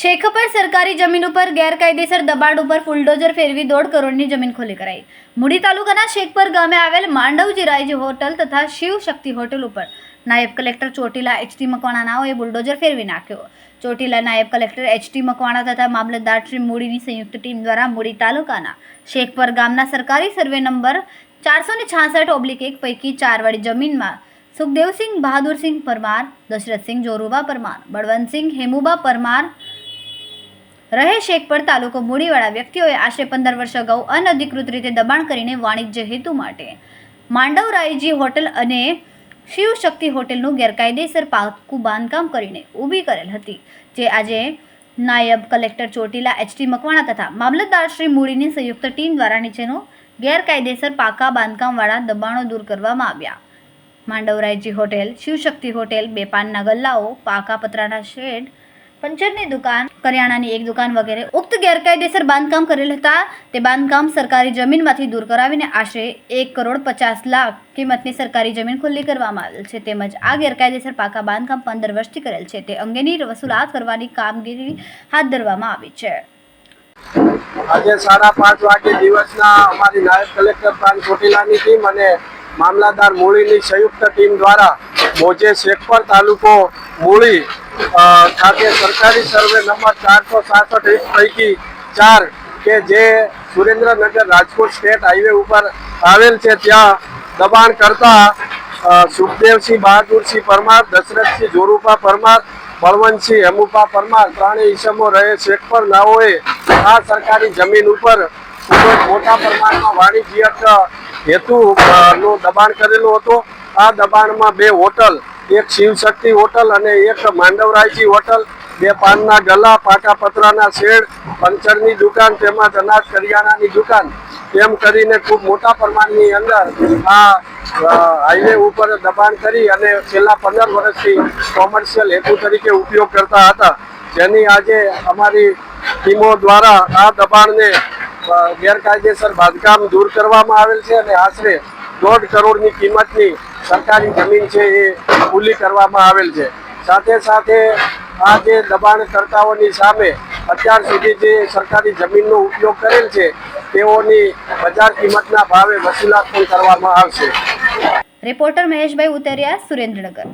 શેખ પર સરકારી જમીન ઉપર ગેરકાયદેસર દબાણ ઉપર ફુલડોઝર ફેરવી દોઢ કરોડની જમીન ખોલી કરાઈ. મૂડી તાલુકાના શેખપર ગામે આવેલ માંડવજી રાયજી હોટલ તથા શિવ શક્તિ હોટલ ઉપર નાયબ કલેક્ટર ચોટીલા એચટી મકવાણાનાઓએ બુલડોઝર ફેરવી નાખ્યો. ચોટીલા નાયબ કલેક્ટર એચટી મકવાણા તથા મામલતદાર શ્રી મૂડીની સંયુક્ત ટીમ દ્વારા મૂડી તાલુકાના શેખપર ગામના સરકારી સર્વે નંબર ચારસો ને છાસઠ ઓબ્લિક એક પૈકી ચારવાળી જમીનમાં સુખદેવસિંહ બહાદુરસિંહ પરમાર, દશરથસિંહ જોરુબા પરમાર, બળવંતસિંહ હેમુબા પરમાર રહે શેખપર તાલુકો મૂડીવાળા વ્યક્તિઓએ આશરે પંદર વર્ષ અગાઉ અનધિકૃત રીતે દબાણ કરીને વાણિજ્ય હેતુ માટે માંડવરાયજી હોટલ અને શિવ શક્તિ હોટેલનું ગેરકાયદેસર પાકું બાંધકામ કરીને ઊભી કરેલ હતી, જે આજે નાયબ કલેક્ટર ચોટીલા એચટી મકવાણા તથા મામલતદાર શ્રી મૂડીની સંયુક્ત ટીમ દ્વારા નીચેનો ગેરકાયદેસર પાકા બાંધકામવાળા દબાણો દૂર કરવામાં આવ્યા. માંડવરાયજી હોટેલ શિવશક્તિ હોટેલ, બેપાનના ગલ્લાઓ, પાકા પતરાના શેડ પંચરની દુકાન, કરિયાણાની એક દુકાન વગેરે ઉક્ત ગેરકાયદેસર બાંધકામ કરેલ હતા. તે બાંધકામ સરકારી જમીનમાંથી દૂર કરાવીને આશરે એક કરોડ પચાસ લાખ કિંમતની સરકારી જમીન ખુલ્લી કરવામાં આવેલ છે. તેમજ આ ગેરકાયદેસર પાકા બાંધકામ પંદર વર્ષથી કરેલ છે. તે અંગેની વસૂલાત કરવાની કામગીરી હાથ ધરવામાં આવી છે. આજે સાડા પાંચ વાગે દિવસના અમારી નાયબ કલેક્ટર પ્રાંત ચોટીલાની ટીમ અને મામલાદાર મૂળીની સંયુક્ત ટીમ દ્વારા મોજે શેખપર તાલુકો મૂળી ખાતે સરકારી સર્વે નંબર ચારસો સાસઠ એક પૈકી ચાર કે જે સુરેન્દ્રનગર રાજકોટ સ્ટેટ હાઈવે ઉપર આવેલ છે. ત્યાં દબાણ કરતા સુખદેવસિંહ બહાદુરસિંહ પરમાર, દશરથસિંહ જોરુપા પરમાર, બળવંતસિંહ હેમુપા પરમાર ત્રણેય ઈસમો રહે. શેખપર નાઓએ આ સરકારી જમીન ઉપર ખૂબ મોટા પ્રમાણમાં વાણિજ્યક હેતુ નું દબાણ કરેલું હતું. આ દબાણમાં બે હોટલ, એક શિવશક્તિ હોટલ અને એક માંડવરાયજી હોટલ, બે પાનના ગલા પાટા પતરાના શેડ, પંચરની દુકાન તેમજ અનાજ કરિયાણાની દુકાન. તેમ કરીને ખૂબ મોટા પ્રમાણની અંદર આ હાઈવે ઉપર દબાણ કરી અને છેલ્લા પંદર વર્ષથી કોમર્શિયલ હેતુ તરીકે ઉપયોગ કરતા હતા. જેની આજે અમારી ટીમો દ્વારા આ દબાણને ગેરકાયદેસર બાંધકામ દૂર કરવામાં આવેલ છે અને આશરે દોઢ કરોડની કિંમતની સરકારી જમીન છે એ ખુલ્લી કરવામાં આવેલ છે. સાથે સાથે આ જે દબાણકર્તાઓની સામે અત્યાર સુધી જે સરકારી જમીનનો ઉપયોગ કરેલ છે, તેઓની બજાર કિંમતના ભાવે વસૂલાત પણ કરવામાં આવશે. રિપોર્ટર મહેશભાઈ ઉતરિયા, સુરેન્દ્રનગર.